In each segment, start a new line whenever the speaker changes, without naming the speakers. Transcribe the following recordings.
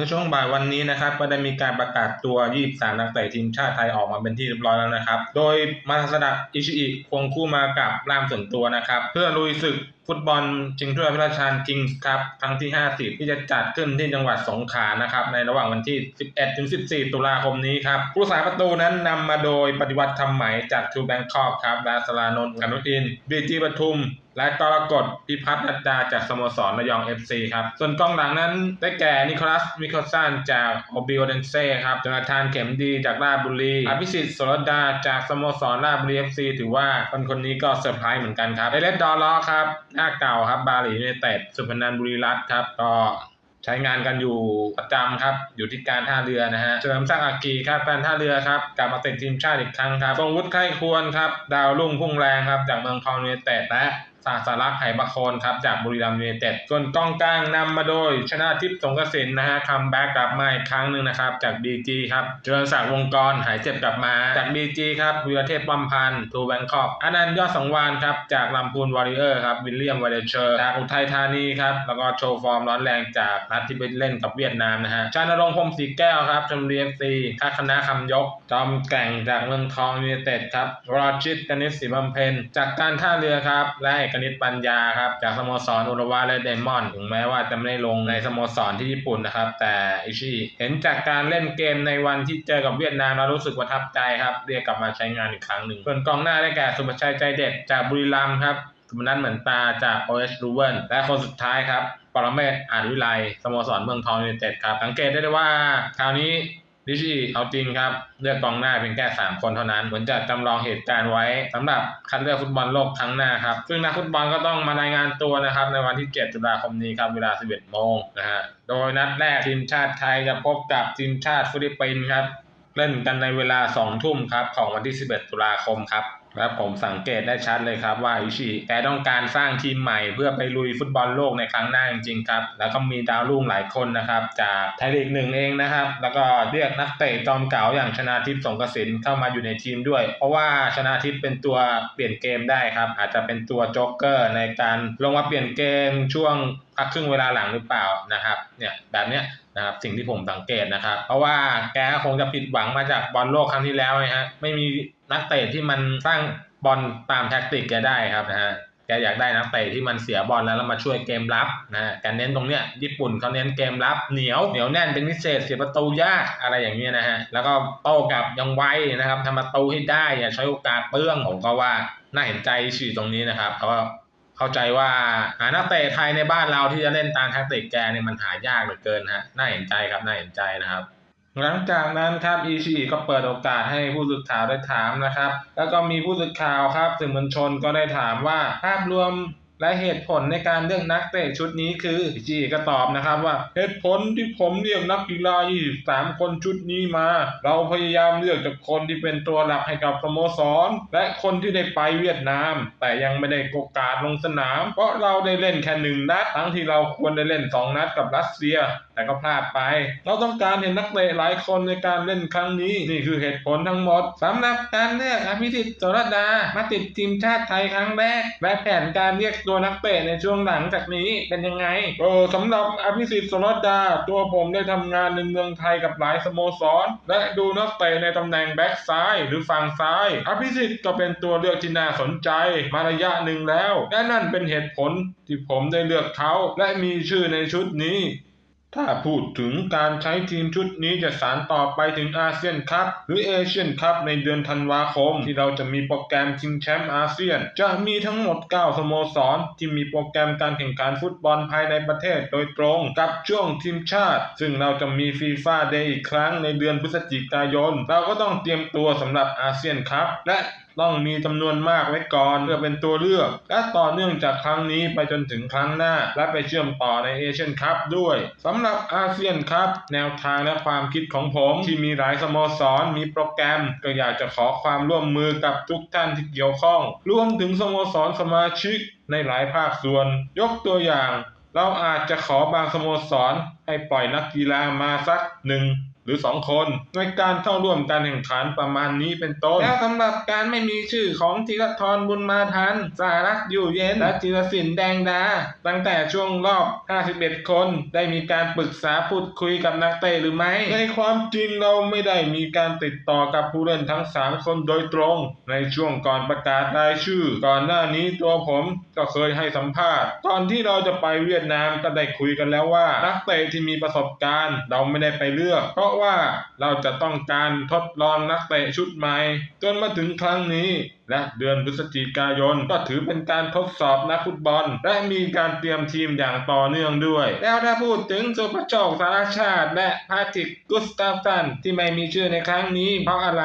มื่อช่วงบ่ายวันนี้นะครับก็ได้มีการประกาศตัว 23 นักเตะทีมชาติไทยออกมาเป็นที่เรียบร้อยแล้วนะครับ โดยมาทาสดะอิชิอิควงคู่มากับรามส่วนตัวนะครับ เพื่อลุยศึกฟุตบอลชิงถ้วยพระราชทานคิงส์ครับครั้งที่ 50 ที่จะจัดขึ้นที่จังหวัดสงขลานะครับ ในระหว่างวันที่ 11 ถึง 14 ตุลาคมนี้ครับ ผู้สาประตูนั้นนำมาโดยปฏิวัติธรรมไหมจากทูแบงคอกครับและสลานนท์อนุอินบีจีปทุม และกรกฎพิพัฒน์นัดดาจากสโมสรระยอง FC ครับ ส่วนกองหลังนั้นได้แก่นิโคลัสมิโคลสันจากโอบิโอเดนเซ่ครับจนาธานเข็มดีจากราชบุรี อภิสิทธิ์สรดาจากสโมสรราชบุรี FC ถือว่าคนคนนี้ก็เซอร์ไพรส์เหมือนกันครับเอเลสดอลล้อครับหน้าเก่าครับบาหลียูไนเต็ดสุพนันบุรีรัตน์ครับก็ใช้งานกันอยู่ประจำครับ อยู่ที่การท่าเรือนะฮะเฉลิมศักดิ์อากีครับการท่าเรือครับกลับมาติดทีมชาติอีกครั้งครับทรงวุฒิไข้ควรครับ ดาวรุ่งพุ่งแรงครับ จากเมืองทองยูไนเต็ดและสาสารักษ์ไหประโคนครับจากบุรีรัมย์ยูไนเต็ดส่วนกองกลางนำมาโดย ชนะทิพย์สงกระสินนะฮะคัมแบ็กกลับมาอีกครั้งหนึ่งนะครับจากบีจีครับเจริญศักดิ์วงกรหายเจ็บกลับมาจากบีจีครับวีรเทพป้อมพันธ์ทูแบงคอกอนันต์ยอดสังวานครับจากลำพูนวอริเออร์ครับวิลเลียมวาเดเชอร์จากอุทัยธานีครับแล้วก็โชว์ฟอร์มร้อนแรงจากนัดที่ไปเล่นกับเวียดนามนะฮะชานรงค์พรมศรีแก้วครับชมรีเอฟซีค่าคณะคำยก จอมแก่งจากเมืองทองยูไนเต็ดครับวรชิตกนิษฐ์ศรีบำเพ็ญจากการท่าเรือครับและกนิตปัญญาครับจากสโมสรอุรวาและเดมอนถึงแม้ว่าจะไม่ได้ลงในสโมสรที่ญี่ปุ่นนะครับ แต่อิชิเห็นจากการเล่นเกมในวันที่เจอกับเวียดนามแล้วรู้สึกประทับใจครับเรียกกลับมาใช้งานอีกครั้งหนึ่งส่วนกองหน้าได้แก่สุภชัยใจเด็ดจากบุรีรัมย์ครับสุพนัทเหมือนตาจากโอเอสรูเวนและคนสุดท้ายครับปรเมศอาจวิไลสโมสรเมืองทองยูไนเต็ดครับสังเกตได้เลยว่าคราวนี้ ดิชิเอาจริงครับ เลือกกองหน้าเพียงแค่3คนเท่านั้น เหมือนจะจำลองเหตุการณ์ไว้สำหรับคัดเลือกฟุตบอลโลกครั้งหน้าครับ ซึ่งนักฟุตบอลก็ต้องมารายงานตัวนะครับ ในวันที่ 7 ตุลาคมนี้ครับเวลา 11 โมงนะฮะโดยนัดแรกทีมชาติไทยจะพบกับทีมชาติฟิลิปปินส์ครับเล่นกันในเวลา 2 ทุ่มครับของวันที่ 11 ตุลาคมครับ และผมสังเกตได้ชัดเลยครับว่าอิชิแกต้องการสร้างทีมใหม่เพื่อไปลุยฟุตบอลโลกในครั้งหน้าจริงๆครับ แล้วก็มีดาวรุ่งหลายคนนะครับ จากไทยลีกหนึ่งเองนะครับ แล้วก็เรียกนักเตะจอมเก่าอย่างชนาทิพย์สงกระสินเข้ามาอยู่ในทีมด้วย เพราะว่าชนาทิพย์เป็นตัวเปลี่ยนเกมได้ครับ อาจจะเป็นตัวโจ๊กเกอร์ในการลงมาเปลี่ยนเกมช่วงพักครึ่งเวลาหลังหรือเปล่านะครับเนี่ยแบบเนี้ย นะครับสิ่งที่ผมสังเกตนะครับ เพราะว่าแกคงจะผิดหวังมาจากบอลโลกครั้งที่แล้วนะฮะไม่มีนักเตะที่มันสร้างบอลตามแท็กติกแกได้ครับนะฮะแกอยากได้นักเตะที่มันเสียบอลแล้วแล้วมาช่วยเกมรับนะฮะแกเน้นตรงเนี้ยญี่ปุ่นเขาเน้นเกมรับเหนียวเหนียวแน่นเป็นพิเศษเสียประตูยากอะไรอย่างเงี้ยนะฮะแล้วก็โต้กลับยังไวนะครับทำประตูให้ได้อย่าใช้โอกาสเปลื้องผมก็ว่าน่าเห็นใจฉีตรงนี้นะครับเขา เข้าใจว่าหานักเตะไทยในบ้านเราที่จะเล่นตามแท็กติกแกเนี่ยมันหายากเหลือเกินฮะน่าเห็นใจครับน่าเห็นใจนะครับ หลังจากนั้นครับอีชีก็เปิดโอกาสให้ผู้สื่อข่าวได้ถามนะครับ แล้วก็มีผู้สื่อข่าวครับสื่อมวลชนก็ได้ถามว่าภาพรวม และเหตุผลในการเลือกนักเตะชุดนี้คืออีชีก็ตอบนะครับว่า เหตุผลที่ผมเลือกนักกีฬา 23 คนชุดนี้มา เราพยายามเลือกจากคนที่เป็นตัวหลักให้กับสโมสร และคนที่ได้ไปเวียดนาม แต่ยังไม่ได้โอกาสลงสนาม เพราะเราได้เล่นแค่หนึ่งนัดทั้งที่เราควรได้เล่น 2 นัดกับรัสเซีย แต่ก็พลาดไป เราต้องการเห็นนักเตะหลายคนในการเล่นครั้งนี้นี่คือเหตุผลทั้งหมดสำหรับการเลือกอภิสิทธิ์สรดามาติดทีมชาติไทยครั้งแรกและแผนการเรียกตัวนักเตะในช่วงหลังจากนี้เป็นยังไงเออสำหรับอภิสิทธิ์โสรดา ตัวผมได้ทำงานในเมืองไทยกับหลายสโมสร และดูนักเตะในตำแหน่งแบ็กซ้ายหรือฝั่งซ้าย อภิสิทธิ์ก็เป็นตัวเลือกที่น่าสนใจมาระยะหนึ่งแล้ว และนั่นเป็นเหตุผลที่ผมได้เลือกเขาและมีชื่อในชุดนี้ ถ้าพูดถึงการใช้ทีมชุดนี้จะสานต่อไปถึงอาเซียนคัพหรือเอเชียนคัพในเดือนธันวาคม ที่เราจะมีโปรแกรมชิงแชมป์อาเซียน จะมีทั้งหมด 9 สโมสร ที่มีโปรแกรมการแข่งขันฟุตบอลภายในประเทศโดยตรงกับช่วงทีมชาติ ซึ่งเราจะมีฟีฟ่าเดย์อีกครั้งในเดือนพฤศจิกายน เราก็ต้องเตรียมตัวสำหรับอาเซียนคัพและ ต้องมีจำนวนมากไว้ก่อนเพื่อเป็นตัวเลือก และต่อเนื่องจากครั้งนี้ไปจนถึงครั้งหน้า และไปเชื่อมต่อในเอเชียนคัพด้วยสำหรับอาเซียนคัพแนวทางและความคิดของผมที่มีหลายสโมสรมีโปรแกรม ก็อยากจะขอความร่วมมือกับทุกท่านที่เกี่ยวข้อง รวมถึงสโมสรสมาชิกในหลายภาคส่วน ยกตัวอย่าง เราอาจจะขอบางสโมสรให้ปล่อยนักกีฬามาสักหนึ่ง รือ 2 คนในการเข้าร่วมการแข่งขันประมาณนี้เป็นต้น แล้วสำหรับการไม่มีชื่อของธีรทรบุญมาทัน สารักอยู่เย็น และธีรศิลปแดงดา ตั้งแต่ช่วงรอบ 51 คน ได้มีการปรึกษาพูดคุยกับนักเตะหรือไม่ ในความจริงเราไม่ได้มีการติดต่อกับผู้เล่นทั้ง 3 คนโดยตรง ในช่วงก่อนประกาศรายชื่อ ก่อนหน้านี้ตัวผมก็เคยให้สัมภาษณ์ก่อนที่เราจะไปเวียดนามก็ได้คุยกันแล้วว่า นักเตะที่มีประสบการณ์ เราไม่ได้ไปเลือกเพราะว่าเราจะต้องการทดลองนักเตะชุดใหม่ จนมาถึงครั้งนี้ และเดือนพฤศจิกายนก็ถือเป็นการทดสอบนักฟุตบอล และมีการเตรียมทีมอย่างต่อเนื่องด้วย แล้วถ้าพูดถึงสุภโชคสารชาติ และพาติกกุสตาฟสันที่ไม่มีชื่อในครั้งนี้เพราะอะไร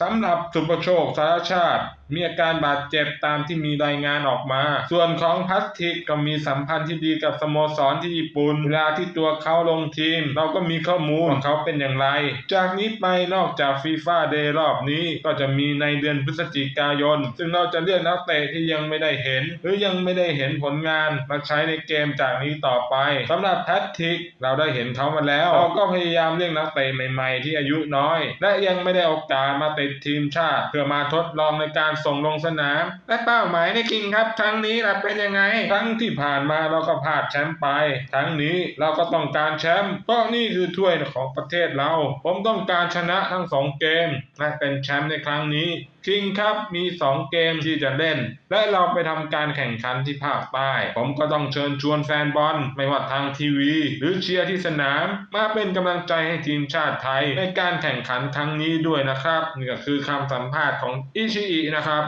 สำหรับสุภโชคสารชาติมีอาการบาดเจ็บตามที่มีรายงานออกมา ส่วนของพลาสติกก็มีสัมพันธ์ที่ดีกับสโมสรที่ญี่ปุ่น เวลาที่ตัวเขาลงทีม เราก็มีข้อมูลว่าเขาเป็นอย่างไร จากนี้ไปนอกจากฟีฟ่าเดย์รอบนี้ก็จะมีในเดือนพฤศจิกายน ซึ่งเราจะเลือกนักเตะที่ยังไม่ได้เห็น หรือยังไม่ได้เห็นผลงานมาใช้ในเกมจากนี้ต่อไปสำหรับแพทริกเราได้เห็นเขามาแล้ว เราก็พยายามเรียกนักเตะใหม่ ๆ ที่อายุน้อย และยังไม่ได้โอกาสมาติดทีมชาติ เพื่อมาทดลองในการส่งลงสนาม และเป้าหมายในคิงครับครั้งนี้ล่ะเป็นยังไงครั้งที่ผ่านมาเราก็พลาดแชมป์ไปครั้งนี้เราก็ต้องการแชมป์เพราะนี่คือถ้วยของประเทศเรา ผมต้องการชนะทั้งสองเกมและเป็นแชมป์ในครั้งนี้คิงครับมี 2 เกมที่จะเล่น และเราไปทำการแข่งขันที่ภาคใต้ ผมก็ต้องเชิญชวนแฟนบอลไม่ว่าทางทีวี หรือเชียร์ที่สนาม มาเป็นกำลังใจให้ทีมชาติไทย ในการแข่งขันครั้งนี้ด้วยนะครับนี่ก็คือคำสัมภาษณ์ของอิชิอินะครับ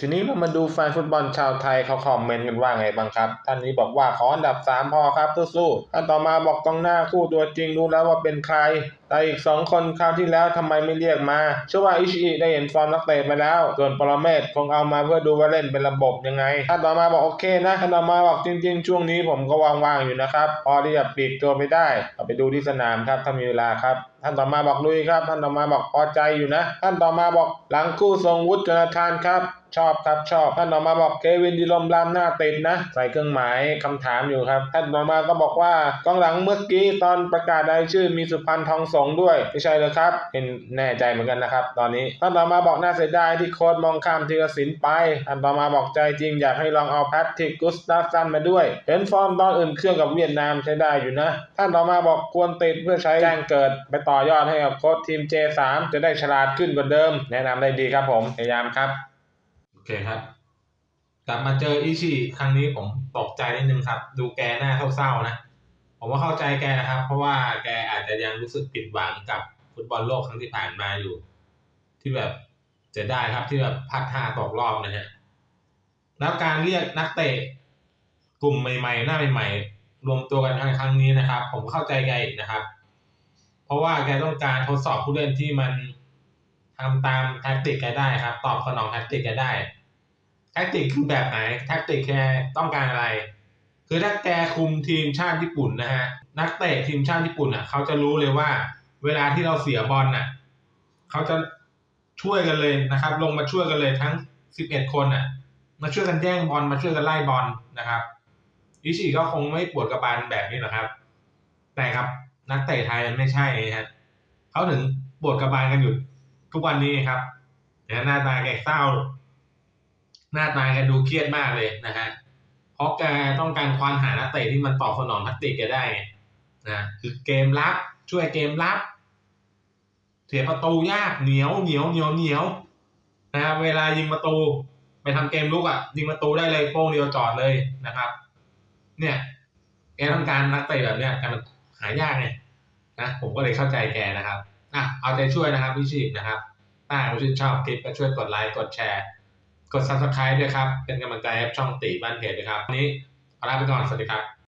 ทีนี้เรามาดูแฟนฟุตบอลชาวไทยเขาคอมเมนต์กันว่าไงบ้างครับ ท่านนี้บอกว่าขออันดับ 3 พอครับสู้ๆท่านต่อมาบอกกองหน้าคู่ตัวจริงรู้แล้วว่าเป็นใคร แต่อีก 2 คนคราวที่แล้วทำไมไม่เรียกมาเชื่อว่าอิชิได้เห็นฟอร์มนักเตะไปแล้ว ส่วนปรเมศคงเอามาเพื่อดูว่าเล่นเป็นระบบยังไง ท่านต่อมาบอกโอเคนะ ท่านต่อมาบอกจริง ๆ ช่วงนี้ผมก็ว่างๆอยู่นะครับ พอที่จะปีกตัวไปได้เอาไปดูที่สนามครับถ้ามีเวลาครับ ท่านต่อมาบอกลุยครับ ท่านต่อมาบอกพอใจอยู่นะ ท่านต่อมาบอกหลังคู่ทรงวุฒิจนาธานครับชอบครับชอบ ท่านต่อมาบอกเควินดิลมรามหน้าติดนะ ใส่เครื่องหมายคำถามอยู่ครับ ท่านต่อมาก็บอกว่ากองหลังเมื่อกี้ตอนประกาศรายชื่อมีสุพรรณทองสงด้วยไม่ใช่เลยครับ เห็นแน่ใจเหมือนกันนะครับ ตอนนี้ท่านต่อมาบอกน่าเสียดายที่โค้ดมองข้ามธีรศิลป์ไป ท่านต่อมาบอกใจจริงอยากให้ลองเอาแพทริกกุสตาฟสันมาด้วยเห็นฟอร์มตอนอื่นเครื่องกับเวียดนามใช้ได้อยู่นะ ท่านต่อมาบอกควรติดเพื่อใช้แจ้งเกิดไปต่อ่อยอดให้กับโค้ชทีม J3 จะได้ฉลาดขึ้นกว่าเดิม แนะนำได้ดีครับผมพยายามครับ โอเคครับ กลับมาเจออิชิครั้งนี้ผมตกใจนิดนึงครับ ดูแกหน้าเศร้าๆนะ ผมว่าเข้าใจแกนะครับ เพราะว่าแกอาจจะยังรู้สึกผิดหวังกับฟุตบอลโลกครั้งที่ผ่านมาอยู่ ที่แบบจะได้ครับที่แบบพลาดท่าตกรอบนะฮะแล้วการเรียกนักเตะกลุ่มใหม่ๆ หน้าใหม่ๆ รวมตัวกันครั้งนี้นะครับ ผมเข้าใจแกอีกนะครับ ราะว่าแกต้องการทดสอบผู้เล่นที่มันทำตามแท็กติกแกได้ครับ ตอบสนองแท็กติกแกได้แท็กติกคือแบบไหนแท็กติกแกต้องการอะไร คือถ้าแกคุมทีมชาติญี่ปุ่นนะฮะนักเตะทีมชาติญี่ปุ่นอะเขาจะรู้เลยว่า เวลาที่เราเสียบอลน่ะเขาจะช่วยกันเลยนะครับ ลงมาช่วยกันเลยทั้ง11คนน่ะ มาช่วยกันแย่งบอลมาช่วยกันไล่บอลนะครับอิชิก็คงไม่ปวดกระบาลแบบนี้หรอกครับ แต่ครับ นักเตะไทยมันไม่ใช่ฮะเขาถึงปวดกระบาลกันอยู่ทุกวันนี้ครับนะหน้าตาแกเศร้า หน้าตาแกดูเครียดมากเลยนะฮะเพราะแกต้องการควานหานักเตะที่มันตอบสนองทักติกแกได้นะคือเกมรับช่วยเกมรับเสียประตูยากเหนียวเหนียวเหนียวเหนียวนะครับเวลายิงประตู ไปทำเกมลุกอะ ยิงประตูได้เลยโป้งเดียวจอดเลยนะครับ เนี่ยแกต้องการนักเตะแบบเนี้ยแต่มัน หายากไงนะผมก็เลยเข้าใจแกนะครับอะเอาใจช่วยนะครับพี่ชีพนะครับถ้าคุณชื่นชอบคลิปก็ช่วยกดไลค์กดแชร์กด subscribe ด้วยครับ เป็นกำลังใจให้ช่องตีบ้านเพจด้วยครับ วันนี้ขอลาไปก่อน สวัสดีครับ